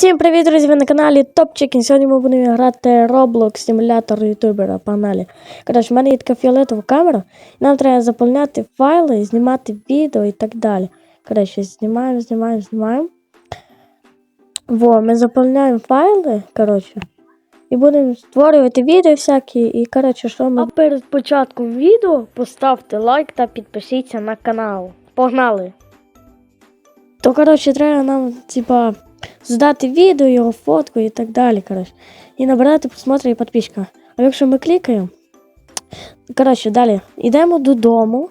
Всім привіт, друзі! Ви на каналі Топчик. Сьогодні ми будемо грати Roblox симулятор ютубера. Погнали. Коротше, в мене є така фіолетова камера. і Нам треба заповняти файли, знімати відео і так далі. Коротше, знімаємо, знімаємо, знімаємо. Во, ми заповняємо файли, коротше. І будемо створювати відео всякі. І коротше, що ми. А перед початком відео поставте лайк та підпишіться на канал. Погнали! То, коротше, треба нам, типа, здати відео, його фотку і так далі. коротше. І набирати просмотри і підписчика. А якщо ми клікаємо. Коротше, далі йдемо додому.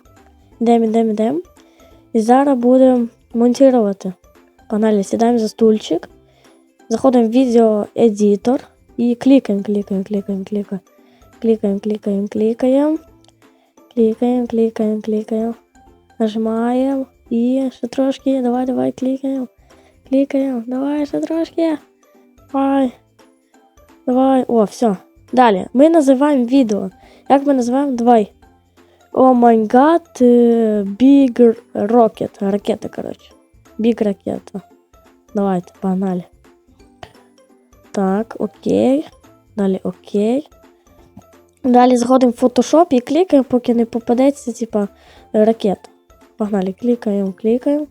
Йдемо, йдемо, йдемо. І зараз будемо монтувати. Погнали, сідаємо за стульчик. Заходимо в відео едитор і клікаємо, клікаємо, клікаємо, клікаємо. Клікаємо, клікаємо, клікаємо. Клікаємо, клікаємо, клікаємо. Нажимаємо. І ще трошки. Давай, давай, клікаємо. Клікаємо. Давай ще трошки. Давай. Давай. О, все. Далі. Ми називаємо відео. Як ми називаємо? Давай. О май гад. Big Rocket. Ракета, коротше. Big ракета. Давайте, погнали. Так, окей. Далі окей. Далі заходимо в Photoshop і клікаємо, поки не попадеться, типа, ракета. Погнали, клікаємо, клікаємо.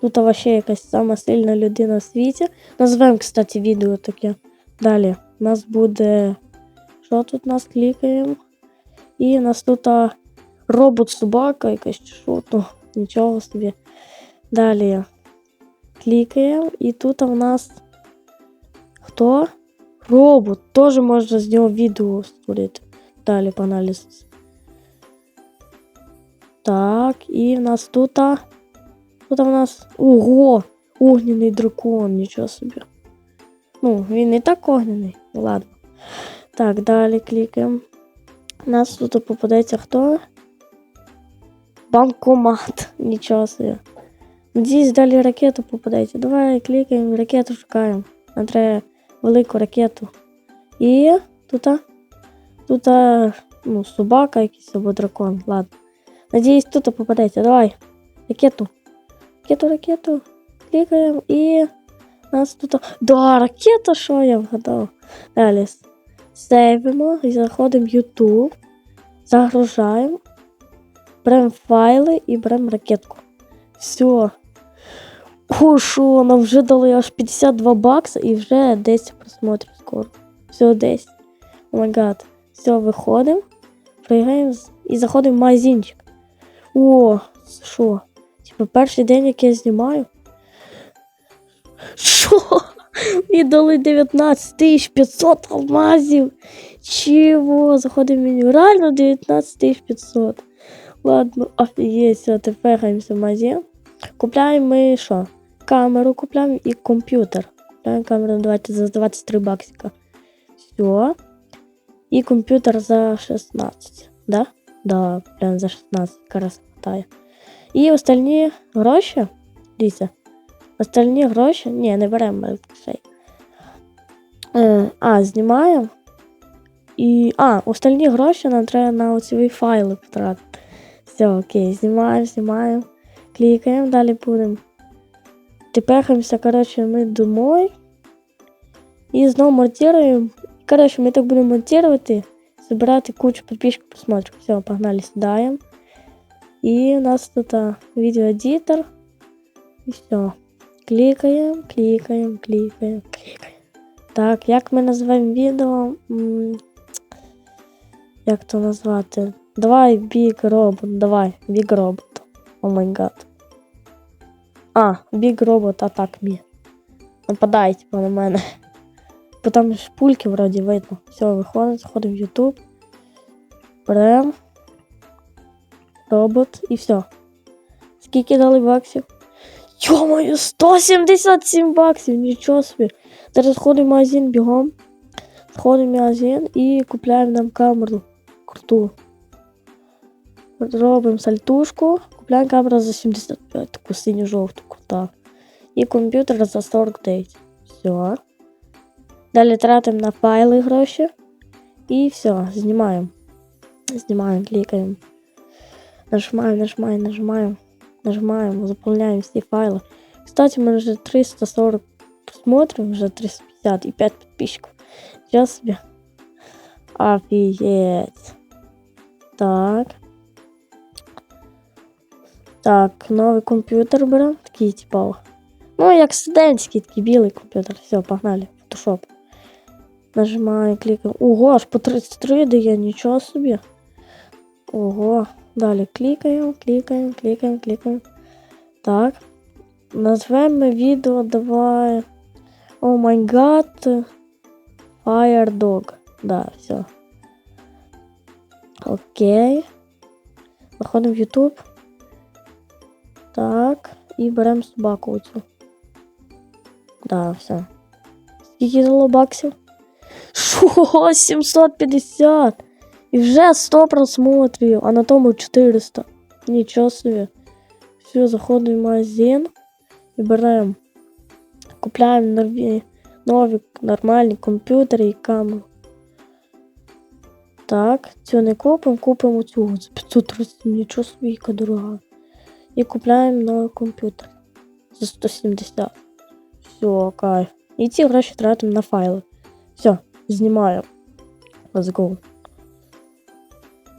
Тут вообще якась сама сильна людина в світі. Назвемо, кстати, відео таке. Далі. У нас буде. Що тут у нас клікаємо? І у нас тут а, робот-собака якась чи що то. Нічого собі. Далі. Клікаємо. І тут у нас. Хто? Робот. Теж можна з нього відео створити. Далі погнали. Так, і в нас тут. а, Тут у нас. Ого! Огняний дракон, нічого собі. Ну, він не так огняний. Ну, Ладно. Так, далі клікаємо. У нас тут попадеться хто? Банкомат. Нічого собі. Надіюсь, далі ракету попадеться. Давай клікаємо, ракету шукаємо. Нам треба велику ракету. І тут. Тут ну, собака якийсь або дракон. Ладно. Надіюсь, тут попадеться. Давай. Ракету. Ракету, ракету. Клікаємо і. Нас тут. Да, ракета, що я вгадав. Далі. Сейвимо і заходимо в YouTube. Загружаємо. Беремо файли і беремо ракетку. Все. О, що, нам вже дали аж 52 бакса і вже 10 просмотрів скоро. Все, 10. О май. Все, виходимо. Пригаємо і заходимо в магазинчик. О, що? Типа перший день, як я знімаю. Що? Мені дали 19 500 алмазів. Чого? Заходимо в меню. Реально 19 500. Ладно, офігеть, тепер гаємося в магазин. Купляємо ми що? Камеру купляємо і комп'ютер. Купляємо камеру, давайте за 23 баксика. Все. І комп'ютер за 16. Да? Да, прям за 16 якраз. І остальні гроші. Дивіться. Остальні гроші. Ні, не беремо грошей. Е, а, знімаємо. І. А, остальні гроші нам треба на оці файли потратити. Все, окей, знімаємо, знімаємо. Клікаємо, далі будемо. Тепехаємося, коротше, ми домой. І знову монтуємо. Коротше, ми так будемо монтувати, збирати кучу підписчиків просмотрів. Все, погнали, сідаємо. І у нас тут відеоедитор. І все. Клікаємо, клікаємо, клікаємо, клікаємо. Так, як ми називаємо відео? М, Як то назвати? Давай Big Robot, давай, Big Robot. О май гад. А, Big Robot Attack Me. Нападай, типа, на мене. Бо пульки вроді видно. Все, виходимо, заходимо в YouTube. Берем. Робот і все. Скільки дали баксів? Йо-моє, 177 баксів, нічого собі. Зараз ходимо в магазин бігом. Сходимо в магазин і купляємо нам камеру. Круту. Робимо сальтушку. Купляємо камеру за 75, таку синю-жовту, крута. І комп'ютер за 49. Все. Далі тратимо на файли гроші. І все, знімаємо. Знімаємо, клікаємо. Нажимаємо, нажимаємо, нажимаємо. Нажимаємо, заповняємо всі файли. Кстати, у мене вже 340 просмотрів, вже 350 і 5 підписчиків. Я собі. Офігеть. Так. Так, новий комп'ютер беремо. Такий, типу. Ну, як студентський, такий білий комп'ютер. Все, погнали. Фотошоп. Нажимаю, клікаємо. Ого, аж по 33 дає, нічого собі. Ого. Далі клікаємо, клікаємо, клікаємо, клікаємо. Так. Назвемо відео, давай. О май гад. Fire Dog. Да, все. Окей. Заходимо в YouTube. Так. І беремо собаку оцю. Да, все. Скільки дало баксів? Шо, 750! І вже 100 просмотрів, а на тому 400. Нічого собі. Все, заходимо в магазин і беремо. Купляємо нові нормальні комп'ютери і камеру. Так, цю не купимо, купимо цю за 530, нічого собі, яка дорога. І купляємо новий комп'ютер за 170. Все, кайф. І ці гроші тратимо на файли. Все, знімаємо. Let's go.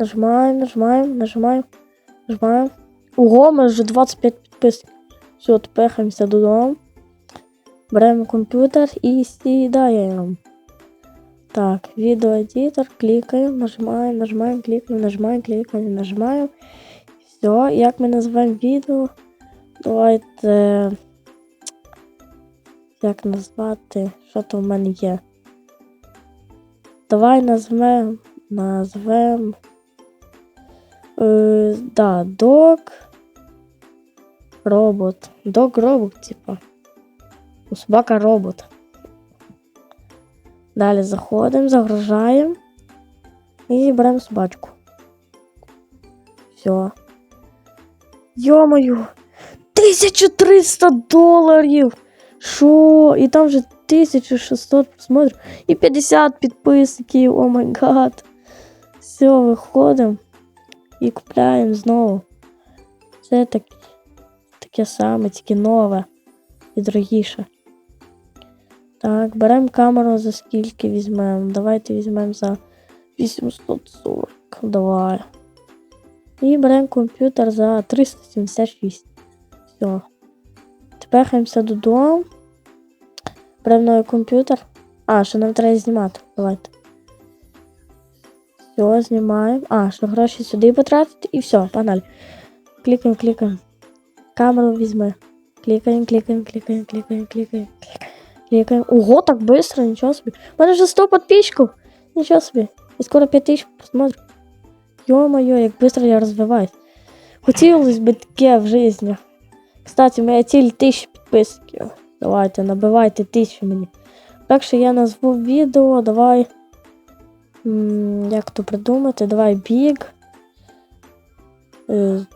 Нажимаємо, нажимаємо, нажимаємо, нажимаємо. Ого, ми вже 25 підписників. Все, тепехаємося додому. Беремо комп'ютер і сідаємо. Так, відеоедитор, клікаємо, нажимаємо, нажимаємо, клікаємо, нажимаємо, клікаємо, нажимаємо. Все, як ми називаємо відео? Давайте. Як назвати? Що то в мене є? Давай назвемо. Назвемо. Е, да, док. Робот. Док робот, типа. Ну, Собака робот. Далі заходимо, загружаємо і беремо собачку. Все. Йо-моє! 1300 доларів! Шо? І там вже 1600 просмотрів і 50 підписників, о май гад. Все, виходимо і купляємо знову. Це так, таке саме, тільки нове і дорогіше. Так, беремо камеру за скільки візьмемо. Давайте візьмемо за 840. Давай. І беремо комп'ютер за 376. Все. Тепер хаємося додому. Беремо новий комп'ютер. А, що нам треба знімати. Давайте. Все, знімаємо. А, що гроші сюди потратити і все, погнали. Клікаємо, клікаємо. Камеру візьми. Клікаємо, клікаємо, клікаємо, клікаємо, клікаємо. Клікаємо. Ого, так быстро, нічого собі. У мене вже 100 подписчиків. Нічого собі. І скоро 5000 просмотрів. Ё-моё, як быстро я розвиваюсь. Хотілося б таке в житті. Кстати, моя ціль 1000 підписників. Давайте, набивайте 1000 мені. Так що я назву відео, давай. Як то придумати? Давай Big. е,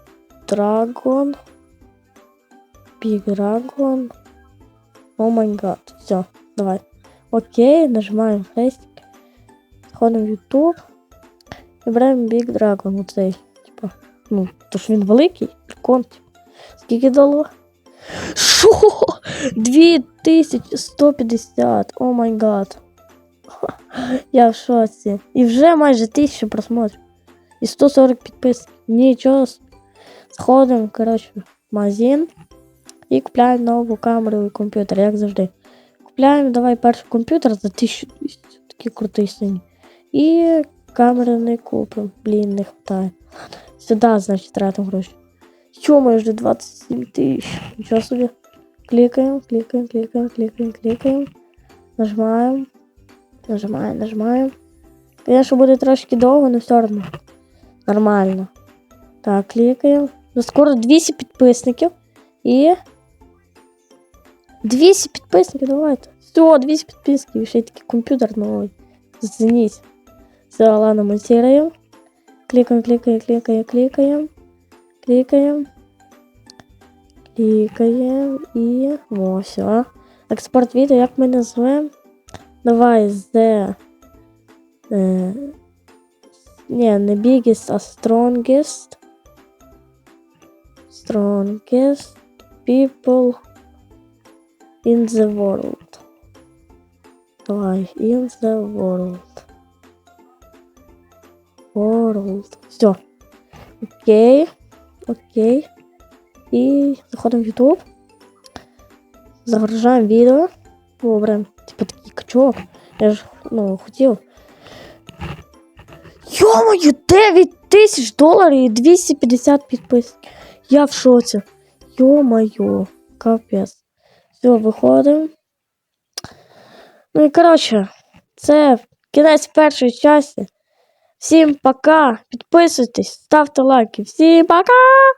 Dragon. Big Dragon. О май гад. Все, давай. Окей, нажимаємо хрестик. Заходимо в YouTube. Беремо Big Dragon. Оцей. Типа. Ну, то ж він великий, прикон. Типу. Скільки дало? Шо? 2150. О май гад. Я в шоці. І вже майже 1000 просмотрів. І 140 підписників. Нічого. Сходимо, коротше, в магазин. І купляємо нову камеру і комп'ютер, як завжди. Купляємо, давай перший комп'ютер за 1200. Такий крутий синій. І камери не купимо. Блін, не хватає. Сюди, значить, тратимо гроші. Чому вже 27 тисяч? Нічого собі. Клікаємо, клікаємо, клікаємо, клікаємо, клікаємо. Нажимаємо. Нажимаємо, нажимаємо. Звісно, буде трошки довго, але все одно. Нормально. Так, клікаємо. Скоро 200 підписників. І. 200 підписників, давайте. Все, 200 підписників. І ще й такий комп'ютер новий. Зацініть. Все, ладно, монтируємо. Клікаємо, клікаємо, клікаємо, клікаємо. Клікаємо. Клікаємо і. О, все. Експорт відео, як ми назвемо? Давай the. Е, не, не biggest, а strongest. Strongest people in the world. Давай, in the world. World. Все. Окей. Окей. І заходимо в YouTube. Загружаємо відео. Добре. Типа такий качок. Я ж ну, хотів. Йомаю, 9 тисяч доларів і 250 підписів. Я в шоці. Йо-моє, капець. Все, виходимо. Ну і коротше, це кінець першої частини. Всім пока. Підписуйтесь, ставте лайки. Всім пока!